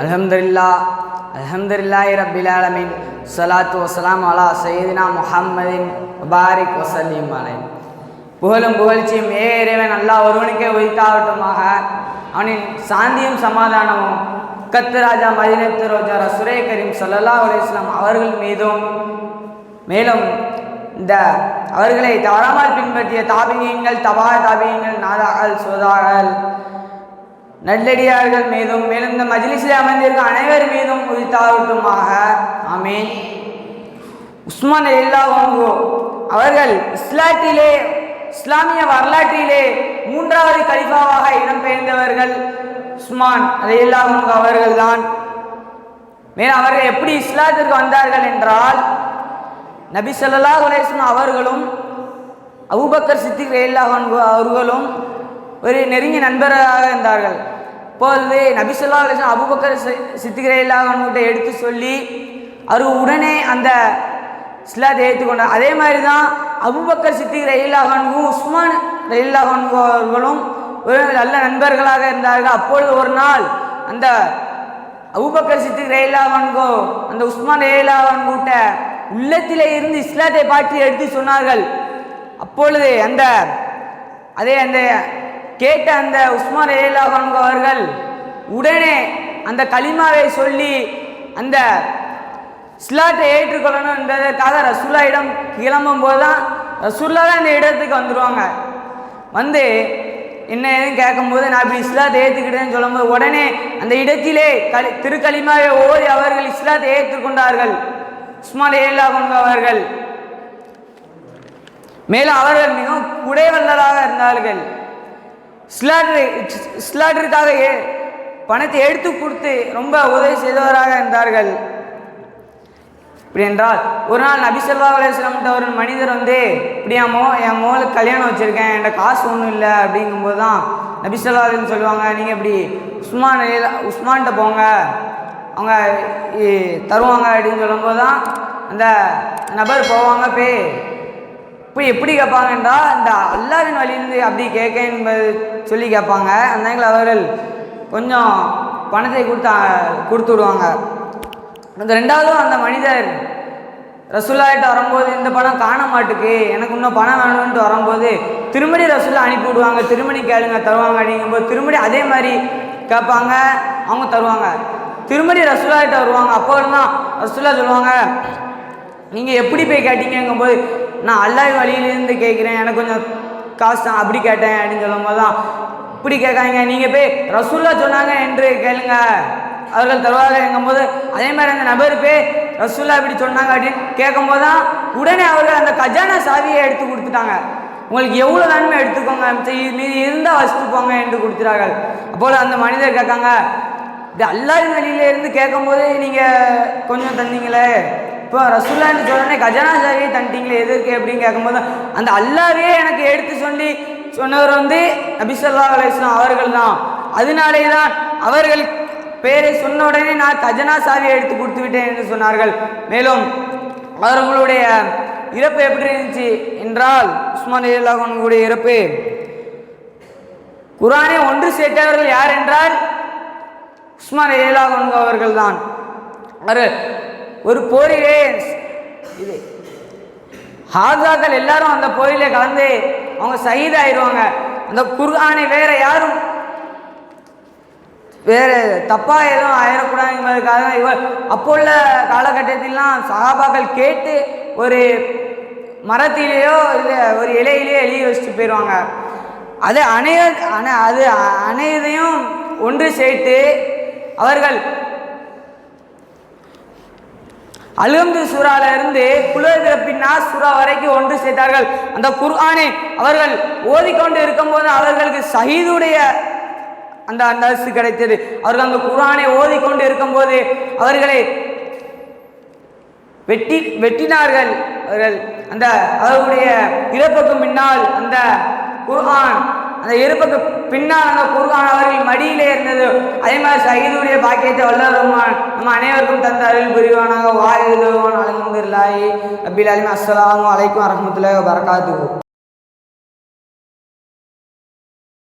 அலமதுல்லா அலமதுல்லாஹி ரபில் ஆலமின். சலாத்து வசலாம் அலா சையதினா முஹம்மதின் முபாரிக் வசலீம் அலை புகழும் புகழ்ச்சியும் ஏ இறைவன் அல்லாஹ் ஒருவனுக்கே உயிர்த்தாகட்டுமாக. அவனின் சாந்தியும் சமாதானமும் கத்து ராஜா மதினத்து ரோஜா சுரே கரீம் சல்லல்லா அலிஸ்லாம் அவர்கள் மீதும். மேலும் இந்த அவர்களை தவறாமல் பின்பற்றிய தாபிகங்கள் தபா தாபியங்கள் நாதாகல் சோதாகல் நல்லடியார்கள் மீதும் மேலும் இந்த மஜ்லிஸில் அமர்ந்திருக்கும் அனைவர் மீதும் உரித்தாகட்டுமாக ஆமீன். உஸ்மான் எல்லா அவர்கள் இஸ்லாத்திலே இஸ்லாமிய வரலாற்றிலே மூன்றாவது கலிஃபாவாக இடம்பெயர்ந்தவர்கள் உஸ்மான் அதையெல்லாம் அவர்கள்தான். மேலும் அவர்கள் எப்படி இஸ்லாத்திற்கு வந்தார்கள் என்றால் நபி சொல்லலா அலைஹி அவர்களும் அபுபக்கர் சித்திக் ரயில்லாஹ் அவர்களும் ஒரு நெருங்கிய நண்பராக இருந்தார்கள். இப்போது நபிசுல்லா அலிஸ்லாம் அபுபக்கர் வஸல்லம் எடுத்து சொல்லி அவர் உடனே அந்த இஸ்லாத்தை ஏற்றுக்கொண்டார் அதே மாதிரி தான் அபுபக்கர் சித்திக் ரயில்லாஹ் உஸ்மான் ரயில்லாஹ் அவர்களும் ஒரு நல்ல நண்பர்களாக இருந்தார்கள். அப்பொழுது ஒரு நாள் அந்த அபுபக்கர் சித்திக் ரயில்லா அந்த உஸ்மான் ரயில்லா கூட்ட உள்ளத்திலே இருந்து இஸ்லாத்தை பாற்றி எடுத்து சொன்னார்கள். அப்பொழுது அந்த அதே அந்த கேட்ட அந்த உஸ்மான் ரயில்லா அவர்கள் உடனே அந்த களிமாவை சொல்லி அந்த ஸ்லாட்டை ஏற்றுக்கொள்ளணும் என்பதற்காக ரசூல்லாயிடம் கிளம்பும் போது தான் ரசூல்லா தான் இந்த இடத்துக்கு வந்துடுவாங்க வந்து என்ன ஏதுன்னு கேட்கும்போது நான் இப்படி இஸ்லாத்தை ஏற்றுக்கிட்டேன்னு சொல்லும்போது உடனே அந்த இடத்திலே கலி திருக்களிமாவை ஓதி அவர்கள் இஸ்லாத்தை ஏற்றுக்கொண்டார்கள். உஸ்மான் ஏல்லா அவர்கள். மேலும் அவர்கள் மிகவும் குடைவல்லராக இருந்தார்கள். ஸ்லாட்ரி இஸ்லாட்டிற்காக பணத்தை எடுத்து கொடுத்து ரொம்ப உதவி செய்தவராக இருந்தார்கள். இப்படி என்றால் ஒரு நாள் நபி ஸல்லல்லாஹு ஒரு மனிதர் வந்து இப்படி என் மோ என் மோளுக்கு கல்யாணம் வச்சுருக்கேன் என்கிட்ட காசு ஒன்றும் இல்லை அப்படிங்கும்போது தான் நபி சொல்லுவாங்க நீங்கள் இப்படி உஸ்மான் உஸ்மான்கிட்ட போங்க அவங்க தருவாங்க அப்படின்னு சொல்லும்போது தான் அந்த நபர் போவாங்க போய் இப்போ எப்படி கேட்பாங்கன்றா இந்த அல்லாவின் வழியிலிருந்து அப்படி கேட்க என்பது சொல்லி கேட்பாங்க. அந்த அவர்கள் கொஞ்சம் பணத்தை கொடுத்து கொடுத்து விடுவாங்க. அந்த ரெண்டாவதும் அந்த மனிதர் ரசுல்லாகிட்ட வரும்போது இந்த பணம் காண மாட்டுக்கு எனக்கு இன்னும் பணம் வேணும்ன்ட்டு வரும்போது திருமணி ரசுல்லா அனுப்பி விடுவாங்க. திருமணி கேளுங்க தருவாங்க அப்படிங்கும்போது திருமணி அதே மாதிரி கேட்பாங்க அவங்க தருவாங்க. திருமணி ரசுல்லாகிட்ட வருவாங்க. அப்போ இருந்தால் ரசுல்லா சொல்லுவாங்க நீங்கள் எப்படி போய் கேட்டீங்கங்கும்போது நான் அல்லாஹ் வழியிலேருந்து கேட்குறேன் எனக்கு கொஞ்சம் காசு தான் அப்படி கேட்டேன் அப்படின்னு சொல்லும்போது தான் இப்படி கேட்காங்க நீங்கள் போய் ரசூல்லா சொன்னாங்க என்று கேளுங்க. அவர்கள் தருவாங்கங்கும்போது அதே மாதிரி அந்த நபர் போய் ரசூல்லா இப்படி சொன்னாங்க அப்படின்னு கேட்கும்போது தான் உடனே அவர்கள் அந்த கஜானா சாவியை எடுத்து கொடுத்துட்டாங்க. உங்களுக்கு எவ்வளோ வேணுமோ எடுத்துக்கோங்க மிச்சம் மீதி இருந்தால் வச்சுட்டு என்று கொடுத்துறார்கள் அப்போது அந்த மனிதர் கேட்காங்க இது அல்லாத வழியிலேருந்து கேட்கும்போது நீங்கள் கொஞ்சம் தந்தீங்களே. இப்போ ரசூல்லான்னு சொன்னே கஜனா சாவியை எது எதற்கு அப்படின்னு கேட்கும்போது அந்த அல்லாவே எனக்கு எடுத்து சொல்லி சொன்னவர் வந்து நபிசல்லா அலிஸ்லாம் அவர்கள் தான். அதனாலே தான் அவர்கள் பேரை சொன்ன உடனே நான் கஜனா சாவியை எடுத்து கொடுத்து விட்டேன் என்று சொன்னார்கள். மேலும் அவர்களுடைய இறப்பு எப்படி இருந்துச்சு என்றால் உஸ்மான் அல்லாஹனுடைய இறப்பு. குரானை ஒன்று சேர்த்தவர்கள் யார் என்றால் உஸ்மான் ஏலாகன் அவர்கள் தான். அவர் ஒரு போரிலே இது. ஹாஜாக்கள் எல்லாரும் அந்த போரிலே கலந்து அவங்க சகிதாயிடுவாங்க அந்த குர்ஆனை வேற யாரும் வேற தப்பா எதுவும் ஆயிடக்கூடாதுங்கிறதுக்காக இவர் அப்போ உள்ள காலகட்டத்திலாம் சகாபாக்கள் கேட்டு ஒரு மரத்திலேயோ இல்லை ஒரு இலையிலேயோ எழுதி வச்சுட்டு போயிடுவாங்க அது அணைய அணை அது அணையதையும் ஒன்று சேர்த்து அவர்கள் அலுந்து சூறால இருந்து குலோதரப்பின் சுறா வரைக்கும் ஒன்று சேர்த்தார்கள். அந்த குர்ஆனை அவர்கள் ஓதிக்கொண்டு இருக்கும்போது அவர்களுக்கு சஹீதுடைய அந்த அந்தஸ்து கிடைத்தது. அவர்கள் அந்த குர்ஆனை ஓதிக்கொண்டு இருக்கும்போது அவர்களை வெட்டி வெட்டினார்கள். அவர்கள் அந்த அவர்களுடைய இறப்புக்கு முன்னால் அந்த குர்ஆன் அந்த இறப்புக்கு பின்னால் அந்த குர்ஆன் அவர்கள் மடியிலே இருந்தது. அதே மாதிரி சகிதுடைய பாக்கியத்தை வல்ல ரஹ்மான் அனைவருக்கும் தந்த அருள் புரிவானாக. வாயுதுவான் அலமதுல்லாஹி ரபில் அலிம் அஸ்லாம் அலைக்கும் வரஹ்மத்துல்லாஹி வபரகாத்துஹு.